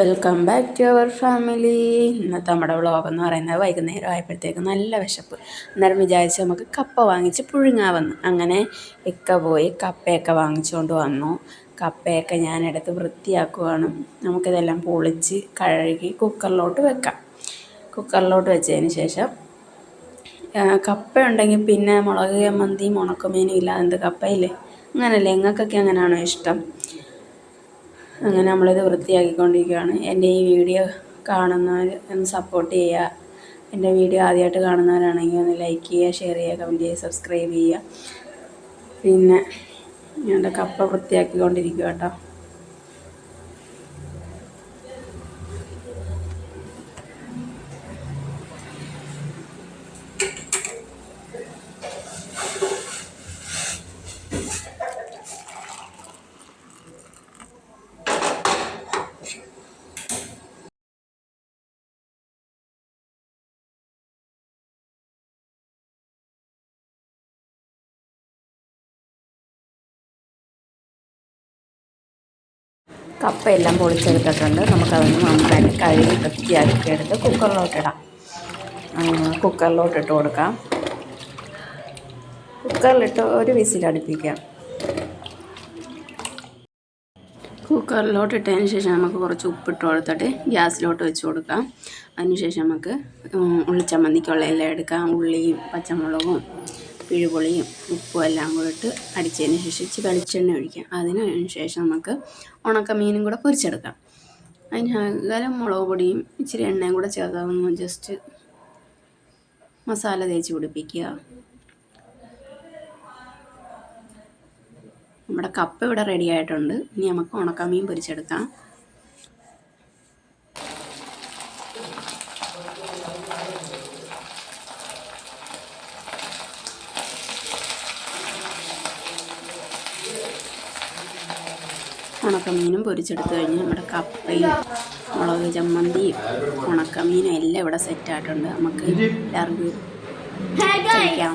Welcome back to our family ഇന്നത്തെ നമ്മുടെ vlog എന്ന് പറയുന്നത് വൈകുന്നേരം ആയപ്പോഴത്തേക്ക് നല്ല വിശപ്പ്. അന്നേരം വിചാരിച്ച് നമുക്ക് കപ്പ വാങ്ങിച്ച് പുഴുങ്ങാമെന്ന്. അങ്ങനെ ഇക്ക പോയി കപ്പയൊക്കെ വാങ്ങിച്ചുകൊണ്ട് വന്നു. കപ്പയൊക്കെ ഞാനെടുത്ത് വൃത്തിയാക്കുവാണ്. നമുക്കിതെല്ലാം പൊളിച്ച് കഴുകി കുക്കറിലോട്ട് വെക്കാം. കുക്കറിലോട്ട് വെച്ചതിന് ശേഷം കപ്പ ഉണ്ടെങ്കിൽ പിന്നെ മുളക് മന്തി മുണക്കുമീനും ഇല്ലാതെ കപ്പയില്ലേ? അങ്ങനല്ലേ? നിങ്ങൾക്കൊക്കെ അങ്ങനെയാണോ ഇഷ്ടം? അങ്ങനെ നമ്മളിത് വൃത്തിയാക്കിക്കൊണ്ടിരിക്കുകയാണ്. എന്റെ ഈ വീഡിയോ കാണുന്നവർ ഒന്ന് സപ്പോർട്ട് ചെയ്യുക. എന്റെ വീഡിയോ ആദ്യമായിട്ട് കാണുന്നവരാണെങ്കിൽ ഒന്ന് ലൈക്ക് ചെയ്യുക ഷെയർ ചെയ്യുക കമന്റ് ചെയ്യുക സബ്സ്ക്രൈബ് ചെയ്യുക. പിന്നെ എന്റെ കപ്പ വൃത്തിയാക്കിക്കൊണ്ടിരിക്കുക കേട്ടോ കപ്പയെല്ലാം പൊളിച്ചെടുത്തിട്ടുണ്ട്. നമുക്കതൊന്ന് നന്നായിട്ട് കഴുകി വൃത്തിയാക്കി എടുത്ത് കുക്കറിലോട്ടിടാം കുക്കറിലോട്ടിട്ട് കൊടുക്കാം. കുക്കറിലിട്ട് ഒരു വിസിലടുപ്പിക്കാം കുക്കറിലോട്ടിട്ടതിന് ശേഷം നമുക്ക് കുറച്ച് ഉപ്പിട്ട് കൊടുത്തിട്ട് ഗ്യാസിലോട്ട് വെച്ച് കൊടുക്കാം. അതിനുശേഷം നമുക്ക് ഉള്ളിച്ചമ്മന്തിക്കുള്ള എല്ലാം എടുക്കാം. ഉള്ളിയും പച്ചമുളകും പിഴുപുളിയും ഉപ്പും എല്ലാം കൂടെ ഇട്ട് അടിച്ചതിന് ശേഷം ഇച്ചിരി വെളിച്ചെണ്ണ ഒഴിക്കാം. അതിന് ശേഷം നമുക്ക് ഉണക്കമീനും കൂടെ പൊരിച്ചെടുക്കാം. അതിന് ശകലം മുളക് പൊടിയും ഇച്ചിരി എണ്ണയും കൂടെ ചേർത്ത് ജസ്റ്റ് മസാല തേച്ച് പിടിപ്പിക്കുക. നമ്മുടെ കപ്പ ഇവിടെ റെഡി ആയിട്ടുണ്ട്. ഇനി നമുക്ക് ഉണക്കമീൻ പൊരിച്ചെടുക്കാം. ഉണക്കമീനും പൊരിച്ചെടുത്ത് കഴിഞ്ഞ് നമ്മുടെ കപ്പയും മുളക് ചമ്മന്തിയും ഉണക്കമീനും എല്ലാം ഇവിടെ സെറ്റായിട്ടുണ്ട് നമുക്ക് എല്ലാവർക്കും കഴിക്കാം.